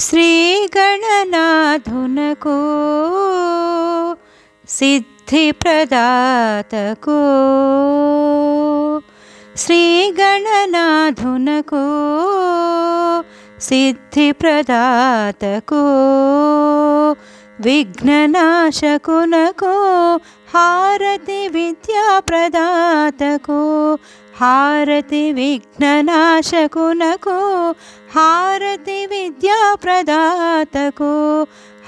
శ్రీగణనాథునకు సిద్ధి ప్రదాతకు శ్రీగణనాథునకు సిద్ధి ప్రదాతకు విఘ్ననాశకునకు హారతి విద్యా ప్రదాతకు हारति विघ्ननाशकुनको हारति विद्याप्रदातको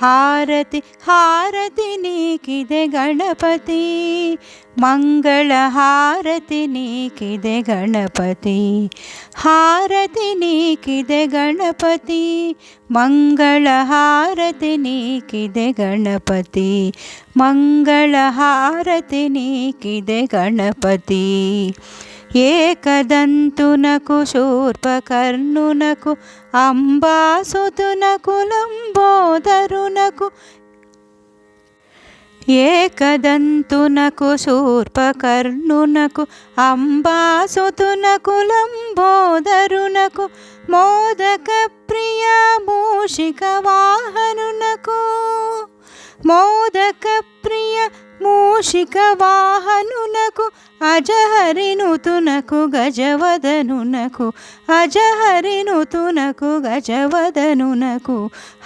हारति हारति नीकिदे गणपति मङ्गलहारति नीकिदे गणपति हारति नीकिदे गणपति मङ्गलहारति नीकिदे गणपति मङ्गलहारति नीकिदे गणपति। ఏకదంతునకు శూర్పకర్ణునకు అంబాసుతునకు లంబోదరునకు ఏకదంతునకు శూర్పకర్ణునకు అంబాసుతునకు లంబోదరునకు మోదక ప్రియ మూషిక వాహనునకు మోదక మూషిక వాహనునకు అజహరినుతునకు గజవదనునకు అజహరినుతునకు గజవదనునకు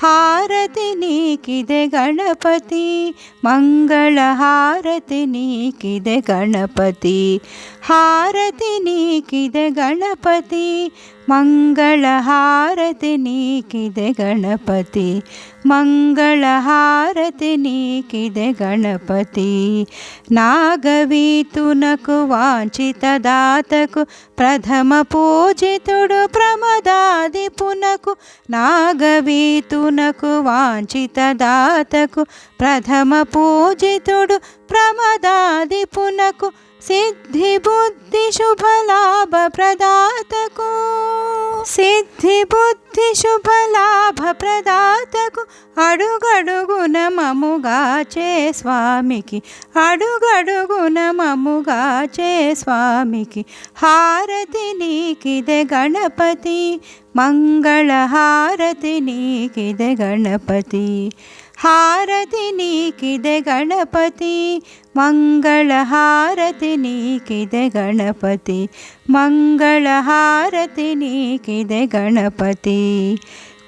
హారతి నీకిదే గణపతి మంగళ హారతి నీకిదే గణపతి హారతి నీకిదే గణపతి मङ्गलहारति किदे गणपति मङ्गलहारति किदे गणपति नागवी तु न वाचिता दातक प्रथम पूजितुडु प्रमादादि पुनक नागवी तुनक वाञ्चिता दातक प्रथम సిద్ధి బుద్ధి శుభలాభ ప్రదాతకు అడుగడుగున మముగా చే స్వామికి అడుగడుగున మముగా చే స్వామికి. హారతి నీకిదే గణపతి మంగళ హారతి నీకిదే గణపతి. హారతి నీకిదె గణపతి మంగళ హారతి నీకిదె గణపతి మంగళ హారతి నీకిదె గణపతి.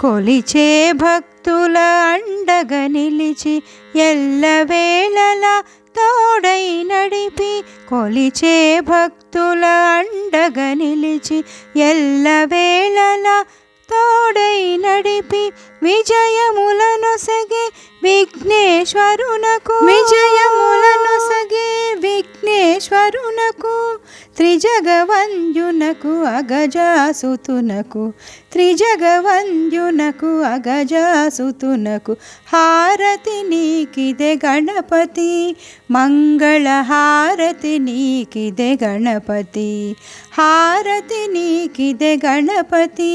కొలిచే భక్తుల అండగ నిలిచి ఎల్లవేళలా తోడై నడిపి కొలిచే భక్తుల అండగ నిలిచి ఎల్లవేళలా తోడై నడిపి విజయములను సగే విఘ్నేశ్వరునకు. విజయములను సగే విఘ్నేశ్వరునకు. త్రిజగవంజునకు అగజాసుతునకు త్రిజగవంజునకు అగజాసుతునకు హారతి నీకిదే గణపతి మంగళ హారతి నీకిదే గణపతి హారతి నీకిదే గణపతి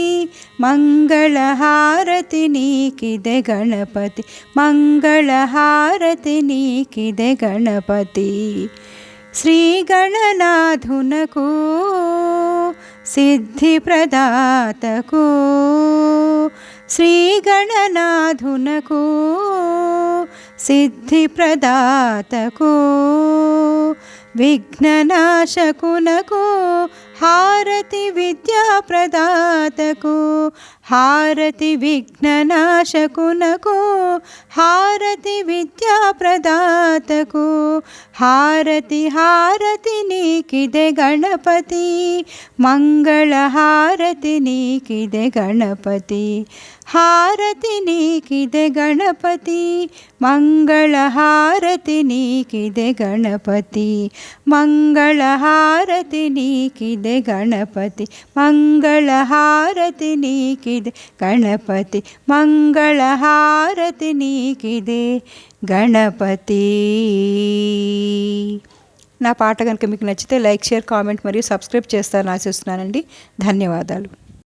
మంగళ హారతి నీకిదే గణపతి మంగళ హారతి నీకిదే గణపతి. శ్రీగణనాథునకు సిద్ధిప్రదాతకు శ్రీగణనాథునకు సిద్ధిప్రదాతకు విఘ్ననాశకునకు हारति विद्या प्रदात् को हार विघ्नशकु नो हारति विद्या प्रदात् को हारति किं गणपति मङ्गल हारति गणपति। గణపతి హారతి నీకిదే గణపతి మంగళ హారతి నీకిదే గణపతి మంగళ హారతి నీకిదే గణపతి మంగళ హారతి నీకిదే గణపతి మంగళ హారతి నీకిదే గణపతి నా పాట కనుక మీకు నచ్చితే లైక్ షేర్ కామెంట్ మరియు సబ్స్క్రైబ్ చేస్తారని ఆశిస్తున్నానండి. ధన్యవాదాలు.